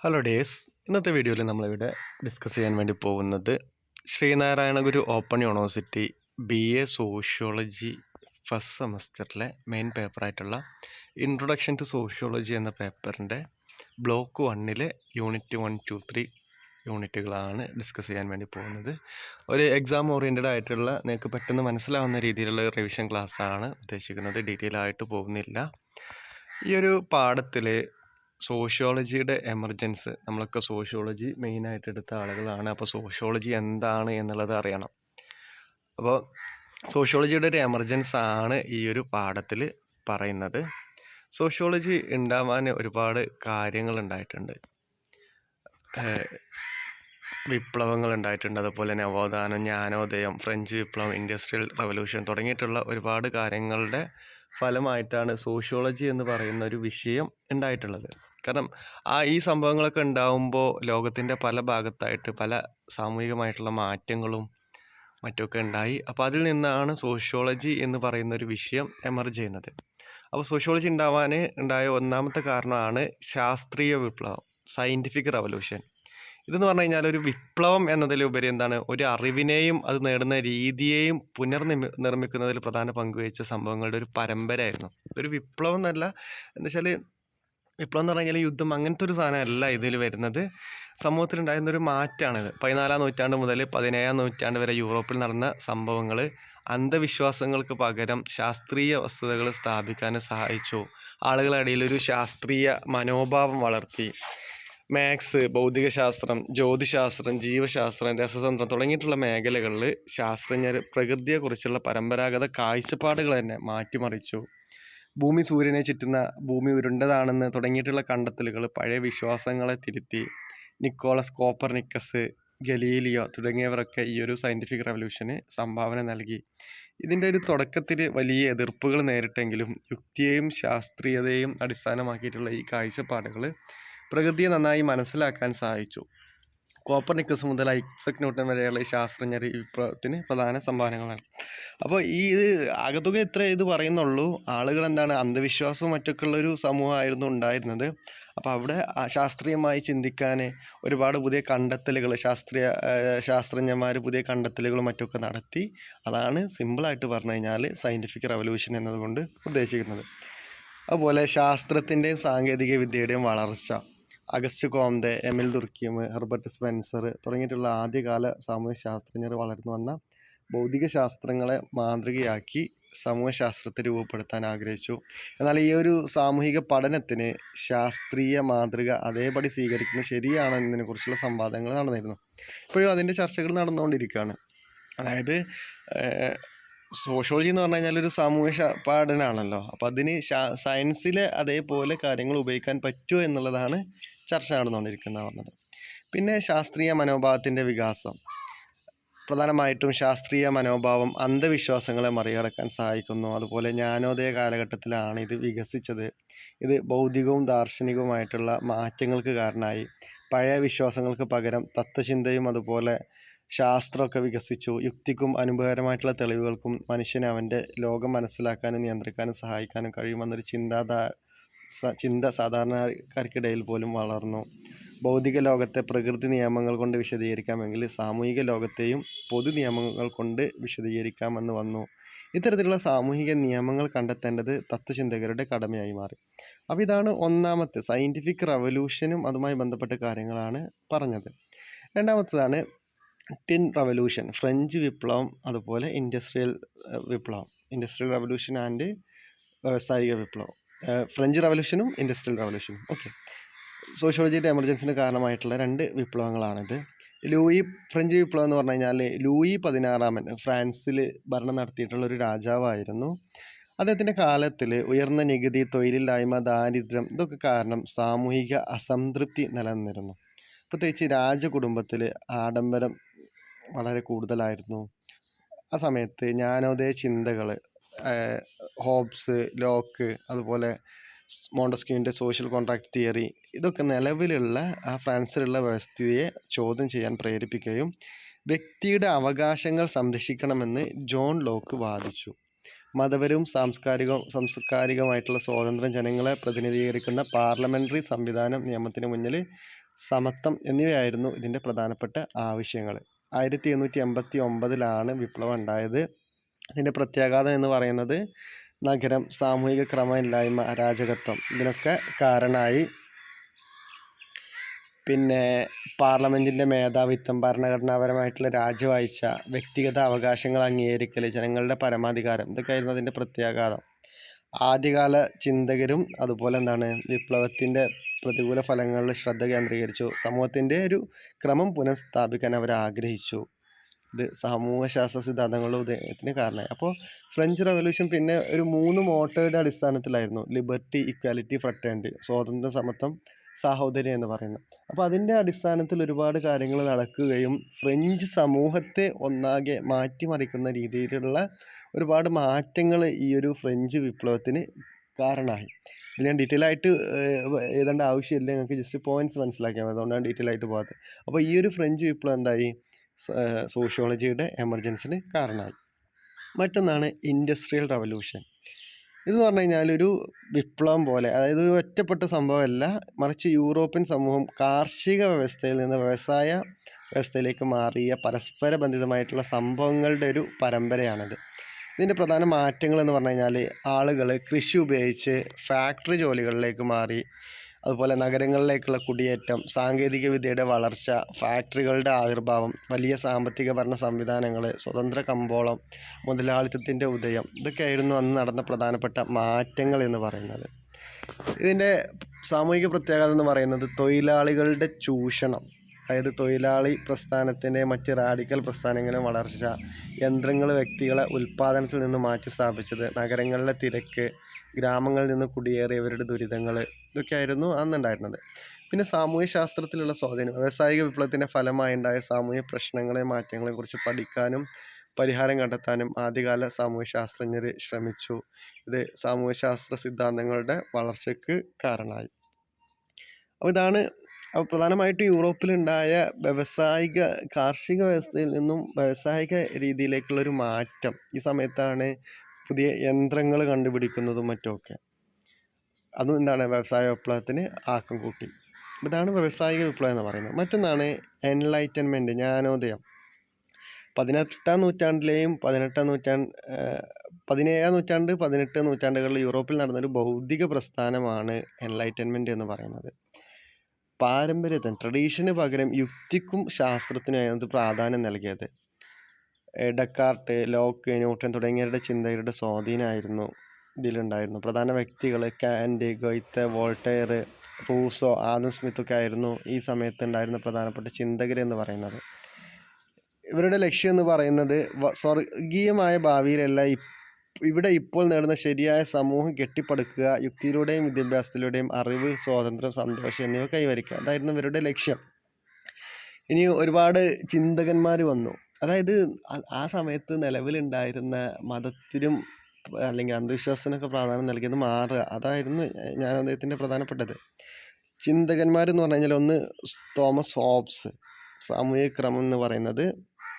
Hello days ഇന്നത്തെ വീഡിയോയിൽ നമ്മളിവിടെ ഡിസ്കസ് ചെയ്യാൻ വേണ്ടി പോകുന്നത് Sreenarayana Guru open university B A sociology first സെമസ്റ്ററിലെ main പേപ്പറായിട്ടുള്ള ഇൻട്രൊഡക്ഷൻ ടു സോഷ്യോളജി എന്ന പേപ്പറിന്റെ ബ്ലോക്ക് വണ്ണിലെ യൂണിറ്റ് വൺ ടു ത്രീ യൂണിറ്റുകളാണ് ഡിസ്കസ് ചെയ്യാൻ വേണ്ടി പോകുന്നത്. ഒരു എക്സാം ഓറിയന്റഡ് ആയിട്ടുള്ള നിങ്ങൾക്ക് പെട്ടെന്ന് മനസ്സിലാവുന്ന രീതിയിലുള്ള റിവിഷൻ ക്ലാസ്സാണ് ഉദ്ദേശിക്കുന്നത്. ഡീറ്റെയിൽ ആയിട്ട് പോകുന്നില്ല. ഈ ഒരു പാഠത്തിൽ സോഷ്യോളജിയുടെ എമർജൻസ്. നമ്മളൊക്കെ സോഷ്യോളജി മെയിനായിട്ട് എടുത്ത ആളുകളാണ്. അപ്പോൾ സോഷ്യോളജി എന്താണ് എന്നുള്ളത് അറിയണം. അപ്പോൾ സോഷ്യോളജിയുടെ ഒരു എമർജൻസ് ആണ് ഈ ഒരു പാഠത്തിൽ പറയുന്നത്. സോഷ്യോളജി ഉണ്ടാവാൻ ഒരുപാട് കാര്യങ്ങൾ ഉണ്ടായിട്ടുണ്ട്. വിപ്ലവങ്ങൾ ഉണ്ടായിട്ടുണ്ട്. അതുപോലെ നവോത്ഥാനം ജ്ഞാനോദയം ഫ്രഞ്ച് വിപ്ലവം ഇൻഡസ്ട്രിയൽ റവല്യൂഷൻ തുടങ്ങിയിട്ടുള്ള ഒരുപാട് കാര്യങ്ങളുടെ ഫലമായിട്ടാണ് സോഷ്യോളജി എന്ന് പറയുന്ന ഒരു വിഷയം ഉണ്ടായിട്ടുള്ളത്. കാരണം ആ ഈ സംഭവങ്ങളൊക്കെ ഉണ്ടാവുമ്പോൾ ലോകത്തിന്റെ പല ഭാഗത്തായിട്ട് പല സാമൂഹികമായിട്ടുള്ള മാറ്റങ്ങളും മറ്റൊക്കെ ഉണ്ടായി. അപ്പോൾ അതിൽ നിന്നാണ് സോഷ്യോളജി എന്ന് പറയുന്ന ഒരു വിഷയം എമർജ് ചെയ്യുന്നത്. അപ്പോൾ സോഷ്യോളജി ഉണ്ടാവാൻ ഉണ്ടായ ഒന്നാമത്തെ കാരണമാണ് ശാസ്ത്രീയ വിപ്ലവം സയന്റിഫിക് റവല്യൂഷൻ. ഇതെന്ന് പറഞ്ഞു കഴിഞ്ഞാൽ ഒരു വിപ്ലവം എന്നതിലുപരി എന്താണ് ഒരു അറിവിനെയും അത് നേടുന്ന രീതിയെയും പുനർനിർമ്മി നിർമ്മിക്കുന്നതിൽ പ്രധാന പങ്കുവഹിച്ച സംഭവങ്ങളുടെ ഒരു പരമ്പരയായിരുന്നു. ഒരു വിപ്ലവം എന്നല്ല എന്താ വെച്ചാൽ വിപ്ലവം എന്ന് പറഞ്ഞു കഴിഞ്ഞാൽ യുദ്ധം അങ്ങനത്തെ ഒരു സാധനമല്ല ഇതിൽ വരുന്നത്. സമൂഹത്തിലുണ്ടായിരുന്ന ഒരു മാറ്റമാണിത്. പതിനാലാം നൂറ്റാണ്ട് മുതൽ പതിനേഴാം നൂറ്റാണ്ട് വരെ യൂറോപ്പിൽ നടന്ന സംഭവങ്ങൾ അന്ധവിശ്വാസങ്ങൾക്ക് പകരം ശാസ്ത്രീയ വസ്തുതകൾ സ്ഥാപിക്കാൻ സഹായിച്ചു. ആളുകളുടെ ഇടയിൽ ഒരു ശാസ്ത്രീയ മനോഭാവം വളർത്തി. മാത്സ് ഭൗതികശാസ്ത്രം ജ്യോതിശാസ്ത്രം ജീവശാസ്ത്രം രസതന്ത്രം തുടങ്ങിയിട്ടുള്ള മേഖലകളിൽ ശാസ്ത്രജ്ഞർ പ്രകൃതിയെക്കുറിച്ചുള്ള പരമ്പരാഗത കാഴ്ചപ്പാടുകൾ തന്നെ മാറ്റിമറിച്ചു. ഭൂമി സൂര്യനെ ചുറ്റുന്ന ഭൂമി ഉരുണ്ടതാണെന്ന് തുടങ്ങിയിട്ടുള്ള കണ്ടെത്തലുകൾ പഴയ വിശ്വാസങ്ങളെ തിരുത്തി നിക്കോളസ് കോപ്പർനിക്കസ് ഗലീലിയോ തുടങ്ങിയവരൊക്കെ ഈ ഒരു സയന്റിഫിക് റവല്യൂഷന് സംഭാവന നൽകി. ഇതിന്റെ ഒരു തുടക്കത്തിൽ വലിയ എതിർപ്പുകൾ നേരിട്ടെങ്കിലും യുക്തിയെയും ശാസ്ത്രീയതയെയും അടിസ്ഥാനമാക്കിയിട്ടുള്ള ഈ കാഴ്ചപ്പാടുകൾ പ്രകൃതിയെ നന്നായി മനസ്സിലാക്കാൻ സഹായിച്ചു. കോപ്പർനിക്കസ് മുതൽ ഐസക് ന്യൂട്ടൻ വരെയുള്ള ശാസ്ത്രജ്ഞർ ഈ വിപ്ലവത്തിന് പ്രധാന സംഭാവനകൾ നൽകി. അപ്പോൾ ഈ ഇത് ആകത്തുക ഇത്ര ഇത് പറയുന്നുള്ളൂ. ആളുകൾ എന്താണ് അന്ധവിശ്വാസവും മറ്റൊക്കെ ഉള്ളൊരു സമൂഹമായിരുന്നു ഉണ്ടായിരുന്നത്. അപ്പോൾ അവിടെ ശാസ്ത്രീയമായി ചിന്തിക്കാൻ ഒരുപാട് പുതിയ കണ്ടെത്തലുകൾ ശാസ്ത്രീയ ശാസ്ത്രജ്ഞന്മാർ പുതിയ കണ്ടെത്തലുകളും മറ്റൊക്കെ നടത്തി. അതാണ് സിമ്പിളായിട്ട് പറഞ്ഞു കഴിഞ്ഞാൽ സയന്റിഫിക് റവല്യൂഷൻ എന്നതുകൊണ്ട് ഉദ്ദേശിക്കുന്നത്. അതുപോലെ ശാസ്ത്രത്തിന്റെയും സാങ്കേതിക വിദ്യയുടെയും വളർച്ച. Auguste M L Durkheim Herbert Spencer തുടങ്ങിയിട്ടുള്ള ആദ്യകാല സാമൂഹ്യ ശാസ്ത്രജ്ഞർ വളർന്നു വന്ന ഭൗതിക ശാസ്ത്രങ്ങളെ മാതൃകയാക്കി സമൂഹശാസ്ത്രത്തെ രൂപപ്പെടുത്താൻ ആഗ്രഹിച്ചു. എന്നാൽ ഈ ഒരു സാമൂഹിക പഠനത്തിന് ശാസ്ത്രീയ മാതൃക അതേപടി സ്വീകരിക്കുന്നത് ശരിയാണോ എന്നതിനെക്കുറിച്ചുള്ള സംവാദങ്ങൾ നടന്നിരുന്നു. ഇപ്പോഴും അതിന്റെ ചർച്ചകൾ നടന്നുകൊണ്ടിരിക്കുകയാണ്. അതായത് സോഷ്യോളജി എന്ന് പറഞ്ഞു കഴിഞ്ഞാൽ ഒരു സാമൂഹ്യ പഠനമാണല്ലോ അപ്പോൾ അതിന് സയൻസിലെ അതേപോലെ കാര്യങ്ങൾ ഉപയോഗിക്കാൻ പറ്റുമോ എന്നുള്ളതാണ് ചർച്ച നടന്നുകൊണ്ടിരിക്കുന്നത് പറഞ്ഞത്. പിന്നെ ശാസ്ത്രീയ മനോഭാവത്തിന്റെ വികാസം. പ്രധാനമായിട്ടും ശാസ്ത്രീയ മനോഭാവം അന്ധവിശ്വാസങ്ങളെ മറികടക്കാൻ സഹായിക്കുന്നു. അതുപോലെ ജ്ഞാനോദയ കാലഘട്ടത്തിലാണ് ഇത് വികസിച്ചത്. ഇത് ഭൗതികവും ദാർശനികവുമായിട്ടുള്ള മാറ്റങ്ങൾക്ക് കാരണമായി. പഴയ വിശ്വാസങ്ങൾക്ക് പകരം തത്വചിന്തയും അതുപോലെ ശാസ്ത്രമൊക്കെ വികസിച്ചു. യുക്തിക്കും അനുഭവകരമായിട്ടുള്ള തെളിവുകൾക്കും മനുഷ്യനെ അവന്റെ ലോകം മനസ്സിലാക്കാനും നിയന്ത്രിക്കാനും സഹായിക്കാനും കഴിയുമെന്നൊരു ചിന്താധാ ചിന്ത സാധാരണക്കാർക്കിടയിൽ പോലും വളർന്നു. ഭൗതിക ലോകത്തെ പ്രകൃതി നിയമങ്ങൾ കൊണ്ട് വിശദീകരിക്കാമെങ്കിൽ സാമൂഹിക ലോകത്തെയും പൊതു നിയമങ്ങൾ കൊണ്ട് വിശദീകരിക്കാമെന്ന് വന്നു. ഇത്തരത്തിലുള്ള സാമൂഹിക നിയമങ്ങൾ കണ്ടെത്തേണ്ടത് തത്വചിന്തകരുടെ കടമയായി മാറി. അപ്പോൾ ഇതാണ് ഒന്നാമത്തെ സയന്റിഫിക് റവല്യൂഷനും അതുമായി ബന്ധപ്പെട്ട കാര്യങ്ങളാണ് പറഞ്ഞത്. രണ്ടാമത്തതാണ് ടിൻ റവല്യൂഷൻ ഫ്രഞ്ച് വിപ്ലവം അതുപോലെ ഇൻഡസ്ട്രിയൽ വിപ്ലവം. ഇൻഡസ്ട്രിയൽ റവല്യൂഷൻ ആൻഡ് വ്യാവസായിക വിപ്ലവം. ഫ്രഞ്ച് റവല്യൂഷനും ഇൻഡസ്ട്രിയൽ റവല്യൂഷനും ഓക്കെ സോഷ്യോളജിയുടെ എമർജൻസിന് കാരണമായിട്ടുള്ള രണ്ട് വിപ്ലവങ്ങളാണിത്. ലൂയി ഫ്രഞ്ച് വിപ്ലവം എന്ന് പറഞ്ഞു കഴിഞ്ഞാൽ ലൂയി പതിനാറാമൻ ഫ്രാൻസിൽ ഭരണം നടത്തിയിട്ടുള്ള ഒരു രാജാവായിരുന്നു. അദ്ദേഹത്തിന്റെ കാലത്തിൽ ഉയർന്ന നികുതി തൊഴിലില്ലായ്മ ദാരിദ്ര്യം ഇതൊക്കെ കാരണം സാമൂഹിക അസംതൃപ്തി നിലനിന്നിരുന്നു. പ്രത്യേകിച്ച് രാജകുടുംബത്തിൽ ആഡംബരം വളരെ കൂടുതലായിരുന്നു. ആ സമയത്ത് ജ്ഞാനോദയ ചിന്തകൾ ഹോബ്സ് ലോക്ക് അതുപോലെ മോണ്ടസ്ക്യൂവിന്റെ സോഷ്യൽ കോൺട്രാക്ട് തിയറി ഇതൊക്കെ നിലവിലുള്ള ആ ഫ്രാൻസിലുള്ള വ്യവസ്ഥയെ ചോദ്യം ചെയ്യാൻ പ്രേരിപ്പിക്കുകയും വ്യക്തിയുടെ അവകാശങ്ങൾ സംരക്ഷിക്കണമെന്ന് ജോൺ ലോക്ക് വാദിച്ചു. മതപരവും സാംസ്കാരിക സാംസ്കാരികമായിട്ടുള്ള സ്വാതന്ത്ര്യം ജനങ്ങളെ പ്രതിനിധീകരിക്കുന്ന പാർലമെന്ററി സംവിധാനം നിയമത്തിന് മുന്നിൽ സമത്വം എന്നിവയായിരുന്നു ഇതിന്റെ പ്രധാനപ്പെട്ട ആവശ്യങ്ങൾ ആയിരത്തി എണ്ണൂറ്റി എൺപത്തി ഒമ്പതിലാണ് വിപ്ലവം ഉണ്ടായത് ഇതിന്റെ പ്രത്യാഘാതം എന്ന് പറയുന്നത് നഗരം സാമൂഹിക ക്രമമില്ലായ്മ അരാജകത്വം. ഇതിനൊക്കെ കാരണമായി. പിന്നെ പാർലമെന്റിന്റെ മേധാവിത്വം ഭരണഘടനാപരമായിട്ടുള്ള രാജവാഴ്ച വ്യക്തിഗത അവകാശങ്ങൾ അംഗീകരിക്കൽ ജനങ്ങളുടെ പരമാധികാരം ഇതൊക്കെയായിരുന്നു അതിന്റെ പ്രത്യാഘാതം. ആദ്യകാല ചിന്തകരും അതുപോലെ എന്താണ് വിപ്ലവത്തിന്റെ പ്രതികൂല ഫലങ്ങളിൽ ശ്രദ്ധ കേന്ദ്രീകരിച്ചു. സമൂഹത്തിന്റെ ഒരു ക്രമം പുനഃസ്ഥാപിക്കാൻ അവർ ആഗ്രഹിച്ചു. ഇത് സാമൂഹ്യശാസ്ത്ര സിദ്ധാന്തങ്ങളുടെ ഉദയത്തിന് കാരണമായി. അപ്പോൾ ഫ്രഞ്ച് റവല്യൂഷൻ പിന്നെ ഒരു മൂന്ന് മോട്ടോയുടെ അടിസ്ഥാനത്തിലായിരുന്നു. ലിബർട്ടി ഇക്വാലിറ്റി ഫ്രട്ടേണ്ടി സ്വാതന്ത്ര്യ സമത്വം സാഹോദര്യം എന്ന് പറയുന്നത്. അപ്പോൾ അതിന്റെ അടിസ്ഥാനത്തിൽ ഒരുപാട് കാര്യങ്ങൾ നടക്കുകയും ഫ്രഞ്ച് സമൂഹത്തെ ഒന്നാകെ മാറ്റിമറിക്കുന്ന രീതിയിലുള്ള ഒരുപാട് മാറ്റങ്ങൾ ഈ ഒരു ഫ്രഞ്ച് വിപ്ലവത്തിന് കാരണമായി ഇത് ഞാൻ ഡീറ്റെയിൽ ആയിട്ട് ഏതാണ്ട് ആവശ്യമില്ല. നിങ്ങൾക്ക് ജസ്റ്റ് പോയിന്റ്സ് മനസ്സിലാക്കിയാൽ മതി. അതുകൊണ്ടാണ് ഡീറ്റെയിൽ ആയിട്ട് പോകാത്തത്. അപ്പോൾ ഈ ഒരു ഫ്രഞ്ച് വിപ്ലവം എന്തായി? സോഷ്യോളജിയുടെ എമർജൻസിന് കാരണമായി മറ്റൊന്നാണ് ഇൻഡസ്ട്രിയൽ റവല്യൂഷൻ ഇതെന്ന് പറഞ്ഞു കഴിഞ്ഞാൽ ഒരു വിപ്ലവം പോലെ അതായത് ഒരു ഒറ്റപ്പെട്ട സംഭവമല്ല മറിച്ച് യൂറോപ്യൻ സമൂഹം കാർഷിക വ്യവസ്ഥയിൽ നിന്ന് വ്യവസായ വ്യവസ്ഥയിലേക്ക് മാറിയ പരസ്പര ബന്ധിതമായിട്ടുള്ള സംഭവങ്ങളുടെ ഒരു പരമ്പരയാണിത്. ഇതിന്റെ പ്രധാന മാറ്റങ്ങൾ എന്ന് പറഞ്ഞു കഴിഞ്ഞാൽ ആളുകൾ കൃഷി ഉപയോഗിച്ച് ഫാക്ടറി ജോലികളിലേക്ക് മാറി അതുപോലെ നഗരങ്ങളിലേക്കുള്ള കുടിയേറ്റം സാങ്കേതിക വിദ്യയുടെ വളർച്ച ഫാക്ടറികളുടെ ആവിർഭാവം വലിയ സാമ്പത്തിക ഭരണ സംവിധാനങ്ങൾ സ്വതന്ത്ര കമ്പോളം മുതലാളിത്തത്തിന്റെ ഉദയം ഇതൊക്കെയായിരുന്നു അന്ന് നടന്ന പ്രധാനപ്പെട്ട മാറ്റങ്ങൾ എന്ന് പറയുന്നത്. ഇതിന്റെ സാമൂഹിക പ്രത്യാഘാതം എന്ന് പറയുന്നത് തൊഴിലാളികളുടെ ചൂഷണം. അതായത് തൊഴിലാളി പ്രസ്ഥാനത്തിന്റെ മറ്റ് റാഡിക്കൽ പ്രസ്ഥാനങ്ങളുടെ വളർച്ച യന്ത്രങ്ങൾ വ്യക്തികളെ ഉൽപ്പാദനത്തിൽ നിന്ന് മാറ്റി സ്ഥാപിച്ചത് നഗരങ്ങളിലെ തിരക്ക് ഗ്രാമങ്ങളിൽ നിന്ന് കുടിയേറിയവരുടെ ദുരിതങ്ങൾ ഇതൊക്കെയായിരുന്നു അന്നുണ്ടായിരുന്നത്. പിന്നെ സാമൂഹ്യ ശാസ്ത്രത്തിലുള്ള സ്വാധീനം വ്യാവസായിക വിപ്ലവത്തിന്റെ ഫലമായി ഉണ്ടായ സാമൂഹ്യ പ്രശ്നങ്ങളെ മാറ്റങ്ങളെ കുറിച്ച് പഠിക്കാനും പരിഹാരം കണ്ടെത്താനും ആദ്യകാല സാമൂഹ്യ ശാസ്ത്രജ്ഞർ ശ്രമിച്ചു. ഇത് സാമൂഹ്യ ശാസ്ത്ര സിദ്ധാന്തങ്ങളുടെ വളർച്ചയ്ക്ക് കാരണമായി. അപ്പോൾ ഇതാണ് പ്രധാനമായിട്ടും യൂറോപ്പിലുണ്ടായ വ്യവസായിക കാർഷിക വ്യവസ്ഥയിൽ നിന്നും വ്യവസായിക രീതിയിലേക്കുള്ള ഒരു മാറ്റം ഈ സമയത്താണ് പുതിയ യന്ത്രങ്ങൾ കണ്ടുപിടിക്കുന്നതും മറ്റുമൊക്കെ. അതും എന്താണ്? വ്യവസായ വിപ്ലവത്തിന് ആക്കം കൂട്ടി. ഇതാണ് വ്യവസായിക വിപ്ലവം എന്ന് പറയുന്നത്. മറ്റൊന്നാണ് എൻലൈറ്റൻമെന്റ് ജ്ഞാനോദയം. പതിനെട്ടാം നൂറ്റാണ്ടിലെയും പതിനെട്ടാം നൂറ്റാണ്ട് പതിനേഴാം നൂറ്റാണ്ട് പതിനെട്ട് നൂറ്റാണ്ടുകളിൽ യൂറോപ്പിൽ നടന്നൊരു ബൗദ്ധിക പ്രസ്ഥാനമാണ് എൻലൈറ്റൻമെന്റ് എന്ന് പറയുന്നത്. പാരമ്പര്യത്തിന് ട്രഡീഷന് പകരം യുക്തിക്കും ശാസ്ത്രത്തിനുമായിരുന്നു പ്രാധാന്യം നൽകിയത്. ഡെക്കാർട്ട് ലോക്ക് ന്യൂട്ടൺ തുടങ്ങിയവരുടെ ചിന്തകരുടെ സ്വാധീനമായിരുന്നു ഇതിലുണ്ടായിരുന്നു. പ്രധാന വ്യക്തികൾ Kant Goethe Voltaire Rousseau Adam സ്മിത്തൊക്കെ ആയിരുന്നു ഈ സമയത്ത് ഉണ്ടായിരുന്ന പ്രധാനപ്പെട്ട ചിന്തകരെന്ന് പറയുന്നത്. ഇവരുടെ ലക്ഷ്യം എന്ന് പറയുന്നത് സ്വർഗീയമായ ഭാവിയിലല്ല ഇവിടെ ഇപ്പോൾ നേടുന്ന ശരിയായ സമൂഹം കെട്ടിപ്പടുക്കുക യുക്തിയിലൂടെയും വിദ്യാഭ്യാസത്തിലൂടെയും അറിവ് സ്വാതന്ത്ര്യം സന്തോഷം എന്നിവ കൈവരിക്കുക. അതായിരുന്നു ഇവരുടെ ലക്ഷ്യം. ഇനി ഒരുപാട് ചിന്തകന്മാർ വന്നു. അതായത് ആ- സമയത്ത് നിലവിലുണ്ടായിരുന്ന മതത്തിനും അല്ലെങ്കിൽ അന്ധവിശ്വാസത്തിനൊക്കെ പ്രാധാന്യം നൽകിയത് മാറുക. അതായിരുന്നു ഞാൻ അദ്ദേഹത്തിന്റെ പ്രധാനപ്പെട്ടത്. ചിന്തകന്മാരെന്ന് പറഞ്ഞു കഴിഞ്ഞാൽ ഒന്ന് തോമസ് ഹോബ്സ്. സാമൂഹിക ക്രമം എന്ന് പറയുന്നത്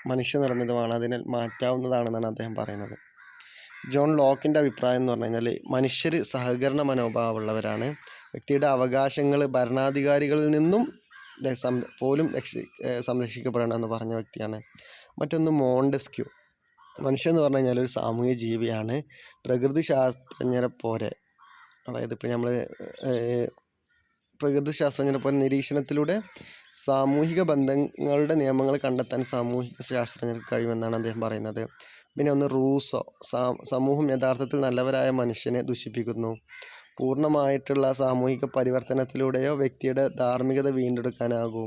മനുഷ്യനിർമ്മിതമാണ്. അതിനാൽ മാറ്റാവുന്നതാണെന്നാണ് അദ്ദേഹം പറയുന്നത്. ജോൺ ലോക്കിന്റെ അഭിപ്രായം എന്ന് പറഞ്ഞു കഴിഞ്ഞാൽ മനുഷ്യർ സഹകരണ മനോഭാവമുള്ളവരാണ്. വ്യക്തിയുടെ അവകാശങ്ങൾ ഭരണാധികാരികളിൽ നിന്നും പോലും രക്ഷി ഏഹ് സംരക്ഷിക്കപ്പെടണം എന്ന് പറഞ്ഞ വ്യക്തിയാണ്. മറ്റൊന്ന് മോണ്ടസ്ക്യൂ. മനുഷ്യൻ എന്ന് പറഞ്ഞു കഴിഞ്ഞാൽ ഒരു സാമൂഹ്യ ജീവിയാണ്. പ്രകൃതി ശാസ്ത്രജ്ഞരെ പോലെ. അതായത് ഇപ്പോൾ നമ്മൾ പ്രകൃതി ശാസ്ത്രജ്ഞരെ പോലെ നിരീക്ഷണത്തിലൂടെ സാമൂഹിക ബന്ധങ്ങളുടെ നിയമങ്ങൾ കണ്ടെത്താൻ സാമൂഹിക ശാസ്ത്രജ്ഞർക്ക് കഴിയുമെന്നാണ് അദ്ദേഹം പറയുന്നത്. പിന്നെ ഒന്ന് റൂസോ സമൂഹം യഥാർത്ഥത്തിൽ നല്ലവരായ മനുഷ്യനെ ദുഷിപ്പിക്കുന്നു. പൂർണമായിട്ടുള്ള സാമൂഹിക പരിവർത്തനത്തിലൂടെയോ വ്യക്തിയുടെ ധാർമ്മികത വീണ്ടെടുക്കാനാകൂ.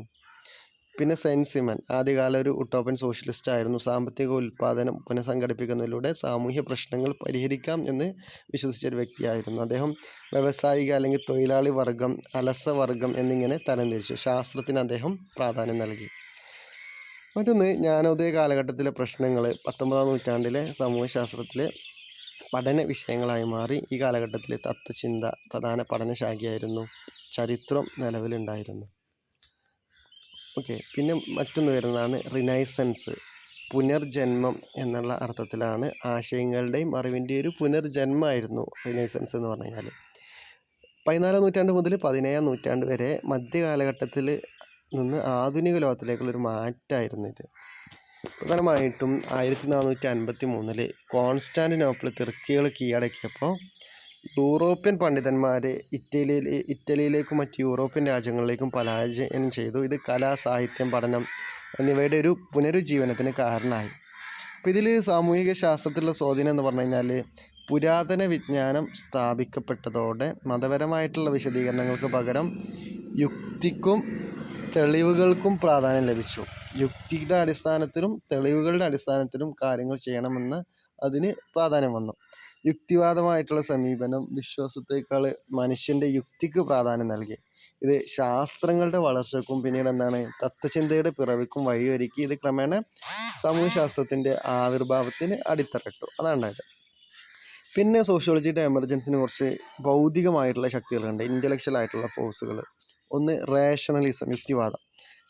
പിന്നെ സെൻസിമൻ സിമൻ ആദ്യകാല ഒരു ഉട്ടോപ്പൻ സോഷ്യലിസ്റ്റ് ആയിരുന്നു. സാമ്പത്തിക ഉൽപ്പാദനം പുനഃസംഘടിപ്പിക്കുന്നതിലൂടെ സാമൂഹ്യ പ്രശ്നങ്ങൾ പരിഹരിക്കാം എന്ന് വിശ്വസിച്ച ഒരു വ്യക്തിയായിരുന്നു. അദ്ദേഹം വ്യവസായിക അല്ലെങ്കിൽ തൊഴിലാളി വർഗം അലസ വർഗം എന്നിങ്ങനെ തരംതിരിച്ചു. ശാസ്ത്രത്തിന് അദ്ദേഹം പ്രാധാന്യം നൽകി. മറ്റൊന്ന് ജ്ഞാനോദയ കാലഘട്ടത്തിലെ പ്രശ്നങ്ങൾ പത്തൊമ്പതാം നൂറ്റാണ്ടിലെ സമൂഹശാസ്ത്രത്തിലെ പഠന വിഷയങ്ങളായി മാറി ഈ കാലഘട്ടത്തിലെ തത്വചിന്ത പ്രധാന പഠനശാഖയായിരുന്നു. ചരിത്രം നിലവിലുണ്ടായിരുന്നു. ഓക്കെ പിന്നെ മറ്റൊന്ന് വരുന്നതാണ് റിനൈസൻസ് പുനർജന്മം എന്നുള്ള അർത്ഥത്തിലാണ് ആശയങ്ങളുടെയും അറിവിന്റെ ഒരു പുനർജന്മമായിരുന്നു റിനൈസൻസ് എന്ന് പറഞ്ഞു കഴിഞ്ഞാൽ പതിനാലാം നൂറ്റാണ്ട് മുതൽ പതിനേഴാം നൂറ്റാണ്ട് വരെ മധ്യകാലഘട്ടത്തിൽ നിന്ന് ആധുനിക ലോകത്തിലേക്കുള്ള ഒരു മാറ്റമായിരുന്നു ഇത്. പ്രധാനമായിട്ടും ആയിരത്തി നാനൂറ്റി അൻപത്തി മൂന്നിൽ കോൺസ്റ്റാന്റിനോപ്പിൾ തുർക്കികൾ കീഴടക്കിയപ്പോൾ യൂറോപ്യൻ പണ്ഡിതന്മാർ ഇറ്റലിയിൽ ഇറ്റലിയിലേക്കും മറ്റ് യൂറോപ്യൻ രാജ്യങ്ങളിലേക്കും പലായനം ചെയ്തു. ഇത് കല സാഹിത്യം പഠനം എന്നിവയുടെ ഒരു പുനരുജ്ജീവനത്തിന് കാരണമായി. അപ്പോൾ ഇതിൽ സാമൂഹിക ശാസ്ത്രത്തിലുള്ള സ്വാധീനം എന്ന് പറഞ്ഞു കഴിഞ്ഞാൽ പുരാതന വിജ്ഞാനം സ്ഥാപിക്കപ്പെട്ടതോടെ മതപരമായിട്ടുള്ള വിശദീകരണങ്ങൾക്ക് പകരം യുക്തിക്കും തെളിവുകൾക്കും പ്രാധാന്യം ലഭിച്ചു. യുക്തിയുടെ അടിസ്ഥാനത്തിലും തെളിവുകളുടെ അടിസ്ഥാനത്തിലും കാര്യങ്ങൾ ചെയ്യണമെന്ന് അതിന് പ്രാധാന്യം വന്നു. യുക്തിവാദമായിട്ടുള്ള സമീപനം വിശ്വാസത്തേക്കാൾ മനുഷ്യന്റെ യുക്തിക്ക് പ്രാധാന്യം നൽകി. ഇത് ശാസ്ത്രങ്ങളുടെ വളർച്ചക്കും പിന്നീട് എന്താണ് തത്വചിന്തയുടെ പിറവിക്കും വഴിയൊരുക്കി ഇത് ക്രമേണ സമൂഹശാസ്ത്രത്തിന്റെ ആവിർഭാവത്തിന് അടിത്തറട്ടു അതാണ് ഉണ്ടായത് പിന്നെ സോഷ്യോളജിയുടെ എമർജൻസിന് കുറച്ച് ഭൗതികമായിട്ടുള്ള ശക്തികളുണ്ട്. ഇന്റലക്ച്വൽ ആയിട്ടുള്ള ഫോഴ്സുകൾ ഒന്ന് റേഷണലിസം യുക്തിവാദം.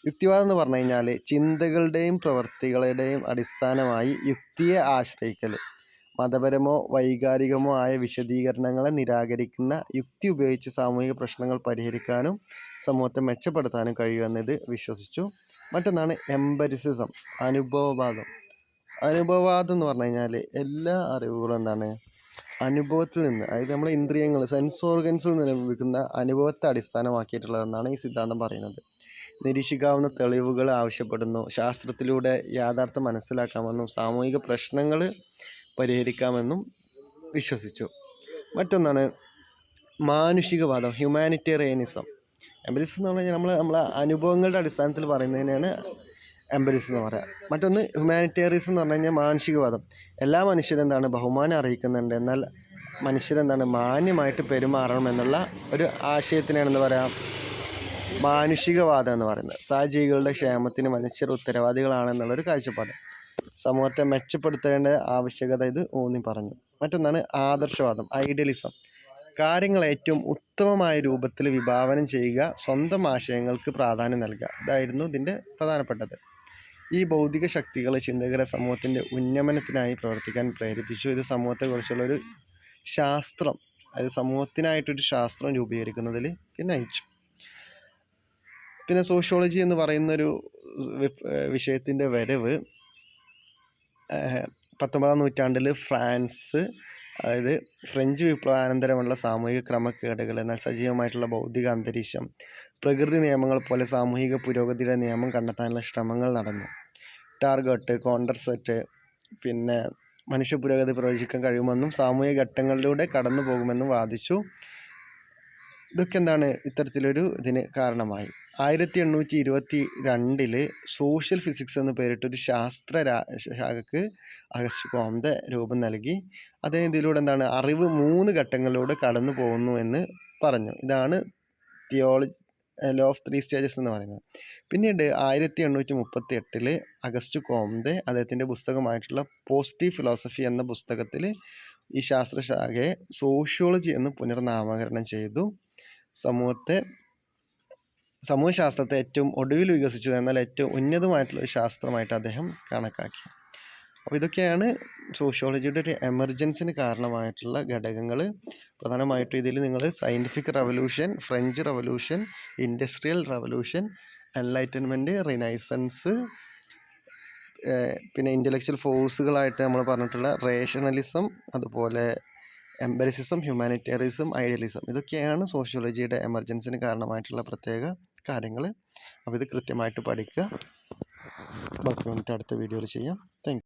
യുക്തിവാദം എന്ന് പറഞ്ഞു കഴിഞ്ഞാൽ ചിന്തകളുടെയും പ്രവൃത്തികളുടെയും അടിസ്ഥാനമായി യുക്തിയെ ആശ്രയിക്കൽ മതപരമോ വൈകാരികമോ ആയ വിശദീകരണങ്ങളെ നിരാകരിക്കുന്ന യുക്തി ഉപയോഗിച്ച് സാമൂഹിക പ്രശ്നങ്ങൾ പരിഹരിക്കാനും സമൂഹത്തെ മെച്ചപ്പെടുത്താനും കഴിയുമെന്ന് ഇത് വിശ്വസിച്ചു. മറ്റൊന്നാണ് എംപരിസിസം അനുഭവവാദം. അനുഭവവാദം എന്ന് പറഞ്ഞു കഴിഞ്ഞാൽ എല്ലാ അറിവുകളും എന്താണ്? അനുഭവത്തിൽ നിന്ന് അതായത് നമ്മുടെ ഇന്ദ്രിയങ്ങൾ സെൻസ് ഓർഗൻസിൽ നിന്ന് ലഭിക്കുന്ന അനുഭവത്തെ അടിസ്ഥാനമാക്കിയിട്ടുള്ളതെന്നാണ് ഈ സിദ്ധാന്തം പറയുന്നത്. നിരീക്ഷിക്കാവുന്ന തെളിവുകൾ ആവശ്യപ്പെടുന്നു ശാസ്ത്രത്തിലൂടെ യാഥാർത്ഥ്യം മനസ്സിലാക്കാമെന്നും സാമൂഹിക പ്രശ്നങ്ങൾ പരിഹരിക്കാമെന്നും വിശ്വസിച്ചു. മറ്റൊന്നാണ് മാനുഷികവാദം ഹ്യൂമാനിറ്റേറിയനിസം എംബലിസം എന്ന് പറഞ്ഞു കഴിഞ്ഞാൽ നമ്മൾ നമ്മളെ അനുഭവങ്ങളുടെ അടിസ്ഥാനത്തിൽ പറയുന്നതിനാണ് എംബലിസം എന്ന് പറയാം. മറ്റൊന്ന് ഹ്യൂമാനിറ്റേറിയസ് എന്ന് പറഞ്ഞു കഴിഞ്ഞാൽ മാനുഷികവാദം. എല്ലാ മനുഷ്യരും എന്താണ് ബഹുമാനം അറിയിക്കുന്നുണ്ട് എന്നാൽ മനുഷ്യരെന്താണ് മാന്യമായിട്ട് പെരുമാറണം എന്നുള്ള ഒരു ആശയത്തിനാണ് പറയാം? മാനുഷികവാദം എന്ന് പറയുന്നത്. സഹജീവികളുടെ ക്ഷേമത്തിന് മനുഷ്യർ ഉത്തരവാദികളാണെന്നുള്ളൊരു കാഴ്ചപ്പാട്. സമൂഹത്തെ മെച്ചപ്പെടുത്തേണ്ട ആവശ്യകത ഇത് ഊന്നി പറഞ്ഞു. മറ്റൊന്നാണ് ആദർശവാദം ഐഡിയലിസം കാര്യങ്ങൾ ഏറ്റവും ഉത്തമമായ രൂപത്തിൽ വിഭാവനം ചെയ്യുക സ്വന്തം ആശയങ്ങൾക്ക് പ്രാധാന്യം നൽകുക. ഇതായിരുന്നു ഇതിന്റെ പ്രധാനപ്പെട്ടത്. ഈ ഭൗതിക ശക്തികളെ ചിന്തകരെ സമൂഹത്തിന്റെ ഉന്നമനത്തിനായി പ്രവർത്തിക്കാൻ പ്രേരിപ്പിച്ചു. ഇത് സമൂഹത്തെക്കുറിച്ചുള്ള ഒരു ശാസ്ത്രം അതായത് സമൂഹത്തിനായിട്ടൊരു ശാസ്ത്രം രൂപീകരിക്കുന്നതിൽ നയിച്ചു. പിന്നെ സോഷ്യോളജി എന്ന് പറയുന്നൊരു വിഷയത്തിന്റെ വരവ് പത്തൊമ്പതാം നൂറ്റാണ്ടിൽ ഫ്രാൻസ് അതായത് ഫ്രഞ്ച് വിപ്ലവാനന്തരമുള്ള സാമൂഹിക ക്രമക്കേടുകൾ എന്നാൽ സജീവമായിട്ടുള്ള ഭൗതിക അന്തരീക്ഷം പ്രകൃതി നിയമങ്ങൾ പോലെ സാമൂഹിക പുരോഗതിയുടെ നിയമം കണ്ടെത്താനുള്ള ശ്രമങ്ങൾ നടന്നു. ടാർഗറ്റ് കോണ്ടർസെറ്റ് പിന്നെ മനുഷ്യ പുരോഗതി പ്രവചിക്കാൻ കഴിയുമെന്നും സാമൂഹിക ഘട്ടങ്ങളിലൂടെ കടന്നു പോകുമെന്നും വാദിച്ചു. ഇതൊക്കെ എന്താണ് ഇത്തരത്തിലൊരു ഇതിന് കാരണമായി? ആയിരത്തി എണ്ണൂറ്റി ഇരുപത്തി രണ്ടിൽ സോഷ്യൽ ഫിസിക്സ് എന്ന് പേരിട്ടൊരു ശാസ്ത്ര ശാഖക്ക് അഗസ്റ്റ് കോംതെ രൂപം നൽകി. അദ്ദേഹം ഇതിലൂടെ എന്താണ്? അറിവ് മൂന്ന് ഘട്ടങ്ങളിലൂടെ കടന്നു പോകുന്നു എന്ന് പറഞ്ഞു. ഇതാണ് theology law of three stages എന്ന് പറയുന്നത്. പിന്നീട് ആയിരത്തി എണ്ണൂറ്റി മുപ്പത്തി എട്ടിൽ അഗസ്റ്റ് കോംതെ അദ്ദേഹത്തിന്റെ പുസ്തകമായിട്ടുള്ള പോസിറ്റീവ് ഫിലോസഫി എന്ന പുസ്തകത്തിൽ ഈ ശാസ്ത്രശാഖയെ സോഷ്യോളജി എന്ന് പുനർനാമകരണം ചെയ്തു. സമൂഹത്തെ സമൂഹശാസ്ത്രത്തെ ഏറ്റവും ഒടുവിൽ വികസിച്ചു എന്നാൽ ഏറ്റവും ഉന്നതമായിട്ടുള്ള ഒരു ശാസ്ത്രമായിട്ട് അദ്ദേഹം കണക്കാക്കി. അപ്പോൾ ഇതൊക്കെയാണ് സോഷ്യോളജിയുടെ ഒരു എമർജൻസിന് കാരണമായിട്ടുള്ള ഘടകങ്ങൾ. പ്രധാനമായിട്ടും ഇതിൽ നിങ്ങൾ scientific revolution French revolution industrial revolution enlightenment renaissance പിന്നെ ഇന്റലക്ച്വൽ ഫോഴ്സുകളായിട്ട് നമ്മൾ പറഞ്ഞിട്ടുള്ള റേഷണലിസം അതുപോലെ എംബരിസിസം ഹ്യൂമാനിറ്റേറിയസം ഐഡിയലിസം. ഇതൊക്കെയാണ് സോഷ്യോളജിയുടെ എമർജൻസിന് കാരണമായിട്ടുള്ള പ്രത്യേക കാര്യങ്ങൾ. അപ്പോൾ ഇത് കൃത്യമായിട്ട് പഠിക്കുക. ബാക്കി വന്നിട്ട് അടുത്ത വീഡിയോയിൽ ചെയ്യാം. താങ്ക്